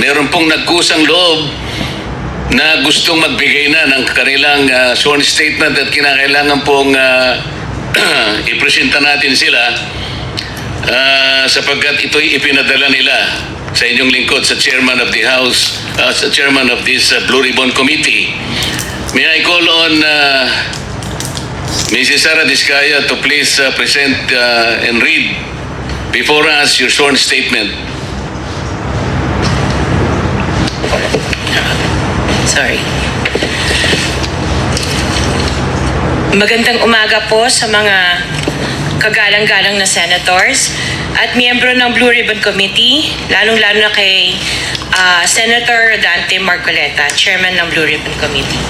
Meron pong nagkusang loob na gustong magbigay na ng kanilang ah, sworn statement at kinakailangan pong ah, ipresenta natin sila ah, sapagkat ito'y ipinadala nila sa inyong lingkod sa chairman of the house, ah, sa chairman of this ah, Blue Ribbon Committee. May I call on ah, Mrs. Sara Discaya to please uh, present uh, and read before us your sworn statement. Sorry. Magandang umaga po sa mga kagalang-galang na senators at miyembro ng Blue Ribbon Committee, lalong-lalo na kay ah, Senator Dante Marcoleta, Chairman ng Blue Ribbon Committee.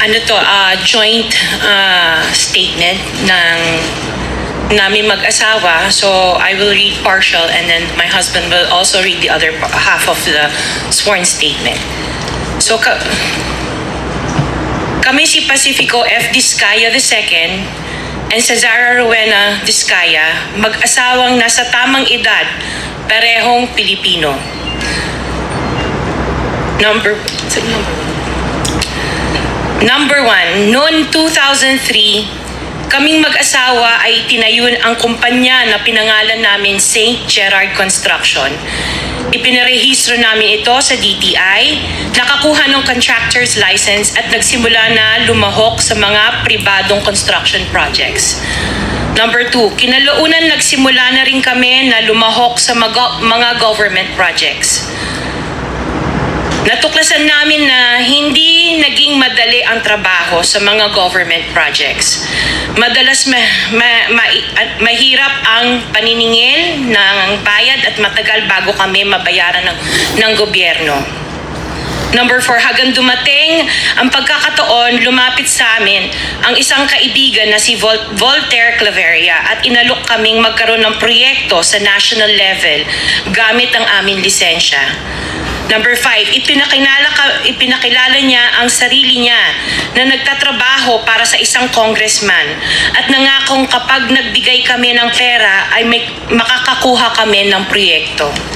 Ano to, ah, joint ah, statement ng namin mag-asawa. So I will read partial and then my husband will also read the other half of the sworn statement. So ka- kami si Pacifico F. Discaya II and Cesara Rowena Discaya, mag-asawang nasa tamang edad, parehong Pilipino. Number, number? Number one, noon 2003, kaming mag-asawa ay tinayun ang kumpanya na pinangalan namin St. Gerard Construction. Ipinarehistro namin ito sa DTI, nakakuha ng contractor's license at nagsimula na lumahok sa mga pribadong construction projects. Number two, kinalaunan nagsimula na rin kami na lumahok sa mga government projects. Natuklasan namin na hindi naging madali ang trabaho sa mga government projects. Madalas ma, ma- ma- at mahirap ang paniningil ng bayad at matagal bago kami mabayaran ng, ng gobyerno. Number four, hanggang dumating ang pagkakataon, lumapit sa amin ang isang kaibigan na si Vol- Voltaire Claveria at inalok kaming magkaroon ng proyekto sa national level gamit ang aming lisensya. Number five, ipinakilala, ipinakilala niya ang sarili niya na nagtatrabaho para sa isang congressman at nangakong kapag nagbigay kami ng pera ay may, makakakuha kami ng proyekto.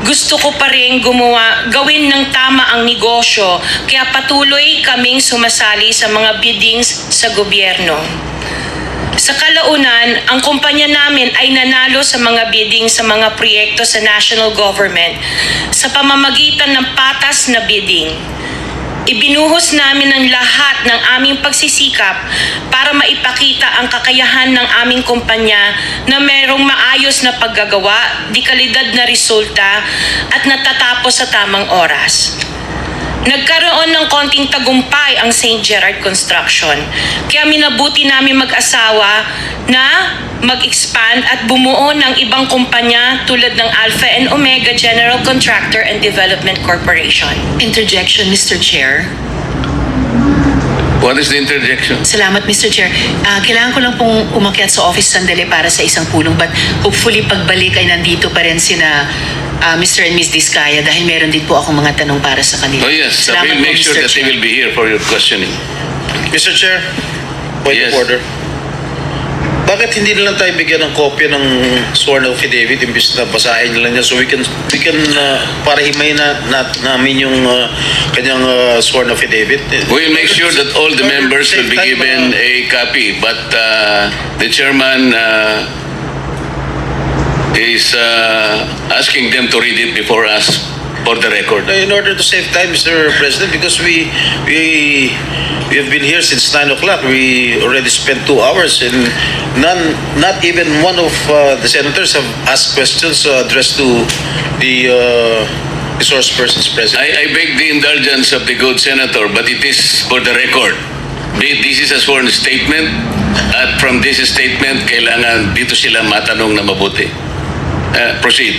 Gusto ko pa rin gumawa, gawin ng tama ang negosyo kaya patuloy kaming sumasali sa mga biddings sa gobyerno. Sa kalaunan, ang kumpanya namin ay nanalo sa mga bidding sa mga proyekto sa national government sa pamamagitan ng patas na bidding. Ibinuhos namin ang lahat ng aming pagsisikap para maipakita ang kakayahan ng aming kumpanya na mayroong maayos na paggagawa, di kalidad na resulta at natatapos sa tamang oras. Nagkaroon ng konting tagumpay ang St. Gerard Construction. Kaya minabuti namin mag-asawa na mag-expand at bumuo ng ibang kumpanya tulad ng Alpha and Omega General Contractor and Development Corporation. Interjection, Mr. Chair. What is the interjection? Salamat, Mr. Chair. Ah, kailangan ko lang pong umakyat sa office sandali para sa isang pulong but hopefully pagbalik ay nandito pa rin sina ah, Mr. and Ms. Diskaya dahil meron din po akong mga tanong para sa kanila. Oh yes, uh, Salamat we'll po, make sure Mr. that they Chair. will be here for your questioning. Mr. Chair, point Yes. of order. Bakit hindi na lang tayo bigyan ng kopya ng sworn affidavit imbis na basahin nila niya so we can we can uh, para himay na, na namin yung uh, kanyang uh, sworn affidavit. We'll make sure that all the members will be given uh, a copy, but uh, the chairman uh, is uh, asking them to read it before us for the record. in order to save time, Mr. President, because we we we have been here since nine o'clock. We already spent two hours, and none, not even one of uh, the senators have asked questions uh, addressed to the uh, resource persons present. I, I beg the indulgence of the good senator, but it is for the record. Thi- This is a sworn statement at from this statement, kailangan dito sila matanong na mabuti. Uh, proceed.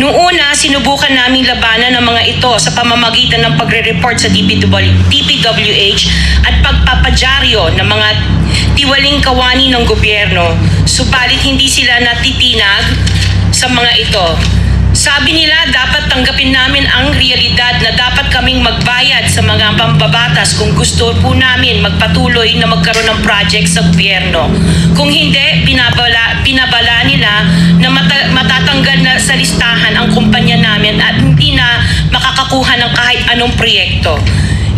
Noong una, sinubukan naming labanan ng mga ito sa pamamagitan ng pagre-report sa DPW, DPWH at pagpapadyaryo ng mga tiwaling kawani ng gobyerno. Subalit hindi sila natitinag sa mga ito. Sabi nila dapat tanggapin namin ang realidad na dapat kaming magbayad sa mga pambabatas kung gusto po namin magpatuloy na magkaroon ng project sa gobyerno. Kung hindi, binabala, binabala nila na mata- matatanggal na sa listahan ang kumpanya namin at hindi na makakakuha ng kahit anong proyekto.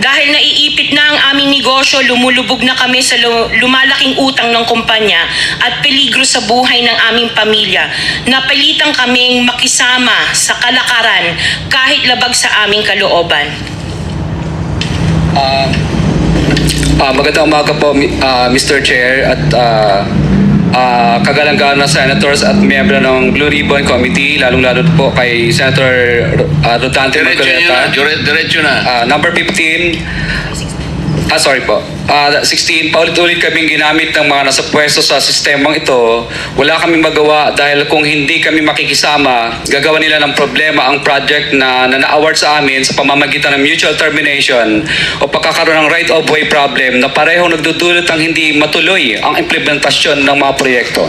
Dahil naiipit na ang aming negosyo, lumulubog na kami sa lu- lumalaking utang ng kumpanya at peligro sa buhay ng aming pamilya. Napilitan kaming makisama sa kalakaran kahit labag sa aming kalooban. Ah, ah, magandang umaga po, mi- ah, Mr. Chair at ah, ah, kagalanggan na senators at miyembro ng Blue Ribbon Committee, lalong-lalo po kay Senator uh, Rodante Marcoleta. dire- diretso na. Ah, number 15, ah sorry po, Ah, 16, paulit-ulit kaming ginamit ng mga nasa pwesto sa sistemang ito. Wala kaming magawa dahil kung hindi kami makikisama, gagawa nila ng problema ang project na, na na-award sa amin sa pamamagitan ng mutual termination o pagkakaroon ng right of way problem na parehong nagdudulot ng hindi matuloy ang implementasyon ng mga proyekto.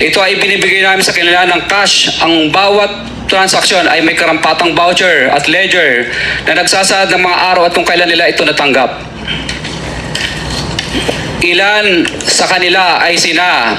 Ito ay binibigay namin sa kanila ng cash. Ang bawat transaksyon ay may karampatang voucher at ledger na nagsasaad ng mga araw at kung kailan nila ito natanggap. Ilan sa kanila ay sina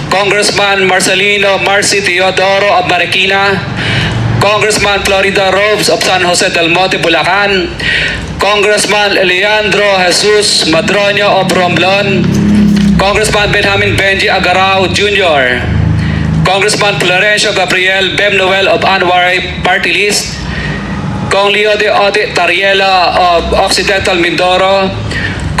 Congressman Marcelino Marcy Teodoro of Marikina, Congressman Florida Robes of San Jose del Monte, Bulacan, Congressman Leandro Jesus Madroño of Romblon, Congressman Benjamin Benji Agarao Jr., Congressman Florencio Gabriel Bem Noel of Anwar Party List, Kong Leo de Ode Tariela of Occidental Mindoro,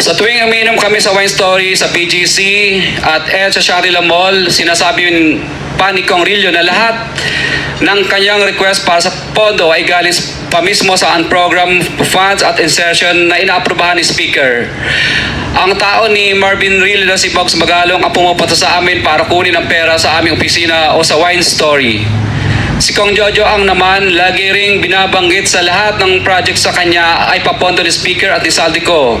Sa tuwing uminom kami sa wine story sa BGC at El sa Shangri-La Mall, sinasabi pa ni Kong Rillo na lahat ng kanyang request para sa pondo ay galing pa mismo sa unprogrammed funds at insertion na inaaprobahan ni Speaker. Ang tao ni Marvin Rillo na si Box Magalong ang pumupunta sa amin para kunin ang pera sa aming opisina o sa wine story. Si Kong Jojo ang naman lagi ring binabanggit sa lahat ng project sa kanya ay papondo ni Speaker at ni Saldico.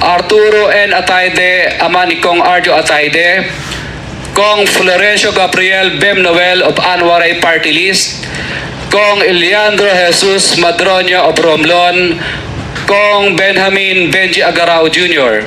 Arturo N. Ataide, ama ni Kong Arjo Ataide, Kong Florencio Gabriel Bem Noel of Anwaray Party List, Kong Eliandro Jesus Madroño of Romlon, Kong Benjamin Benji Agarao Jr.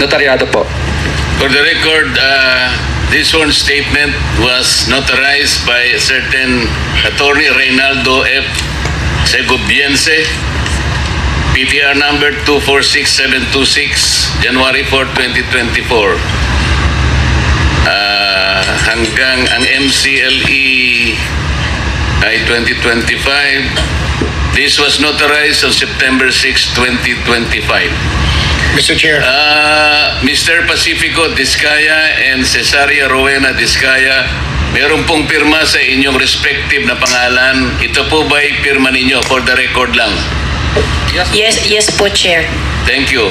Notaryado po. For the record, uh, this sworn statement was notarized by a certain attorney Reynaldo F. Segobiense, PTR number 246726, January 4, 2024. Ah, hanggang ang MCLE ay 2025. This was notarized on September 6, 2025. Mr. Chair. Ah, Mr. Pacifico Discaya and Cesaria Rowena Discaya, meron pong pirma sa inyong respective na pangalan. Ito po ba ay pirma ninyo for the record lang? Yes, yes po, Chair. Thank you.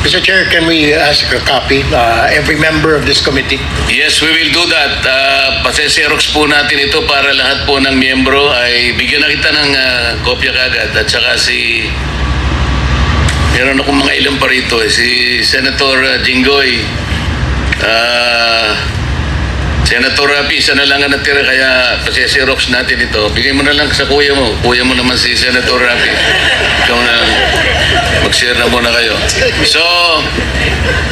Mr. Chair, can we ask a copy? Uh, every member of this committee. Yes, we will do that. Uh, Paseserox po natin ito para lahat po ng miyembro ay bigyan na kita ng ah, kopya kagad. At saka si... Meron akong mga ilan pa rito eh. Si Senator ah, Jinggoy. Ah... Senator Rapi, isa na lang ang natira kaya paseserox natin ito. Bigay mo na lang sa kuya mo. Kuya mo naman si Senator Rapi. Ikaw na mag-share na muna kayo. So,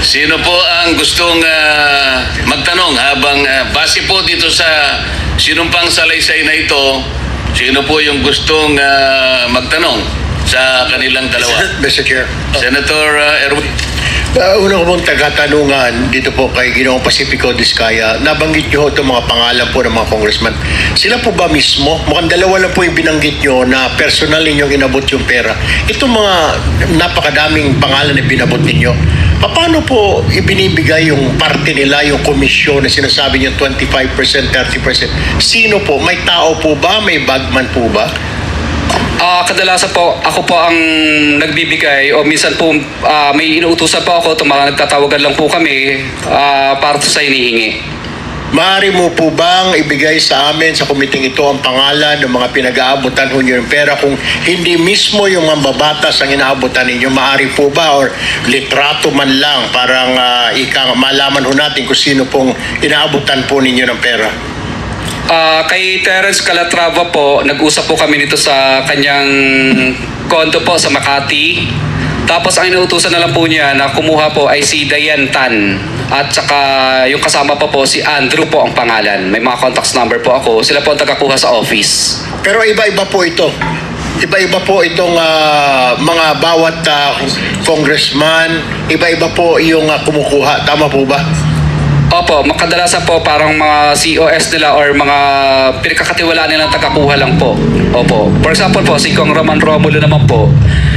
sino po ang gustong ah, magtanong habang ah, base po dito sa sinumpang salaysay na ito, sino po yung gustong ah, magtanong sa kanilang dalawa? Mr. Chair. Senator ah, Erwin. Uh, una ko pong tagatanungan dito po kay Ginoong Pacifico Discaya. Nabanggit niyo ho itong mga pangalan po ng mga congressman. Sila po ba mismo? Mukhang dalawa lang po yung binanggit niyo na personal ninyong inabot yung pera. Itong mga napakadaming pangalan na binabot ninyo, paano po ibinibigay yung parte nila, yung komisyon na sinasabi niyo 25%, 30%? Sino po? May tao po ba? May bagman po ba? Ah, kadalasan po, ako po ang nagbibigay o minsan po ah, may inuutusan po ako, tuma- nagtatawagan lang po kami ah, para sa inihingi. Maaari mo po bang ibigay sa amin sa kumiting ito ang pangalan ng mga pinag-aabutan ho niyo pera kung hindi mismo yung mambabatas ang inaabutan ninyo? Maaari po ba or litrato man lang parang uh, ika, malaman ho natin kung sino pong inaabutan po ninyo ng pera? Ah, kay Terence Calatrava po, nag-usap po kami nito sa kanyang kondo po sa Makati. Tapos ang inuutusan na lang po niya na kumuha po ay si Dayan Tan. At saka yung kasama pa po si Andrew po ang pangalan. May mga contacts number po ako. Sila po ang tagakuha sa office. Pero iba-iba po ito. Iba-iba po itong ah, mga bawat ah, congressman, iba-iba po yung ah, kumukuha. Tama po ba? Opo, makadalasan po parang mga COS nila or mga pinagkakatiwalaan nilang tagakuha lang po. Opo. For example po, si Kong Roman Romulo naman po.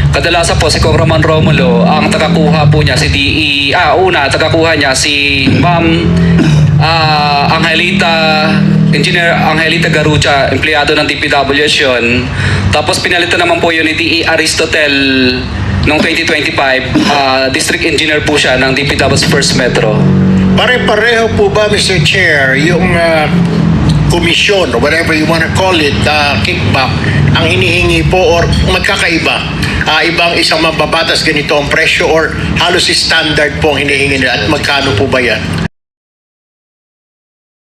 Kadalasan po si Kong Roman Romulo, ang tagakuha po niya si DE, ah una, tagakuha niya si Ma'am ah, Angelita Engineer Angelita Garucha, empleyado ng DPWS yun. Tapos pinalitan naman po yun ni DE Aristotel noong 2025. ah, District Engineer po siya ng DPWS First Metro. Pare-pareho po ba, Mr. Chair, yung uh, komisyon, or whatever you wanna call it, uh, kickback, ang hinihingi po or magkakaiba? Ah, ibang isang mababatas ganito ang presyo or halos standard po ang hinihingi nila at magkano po ba yan?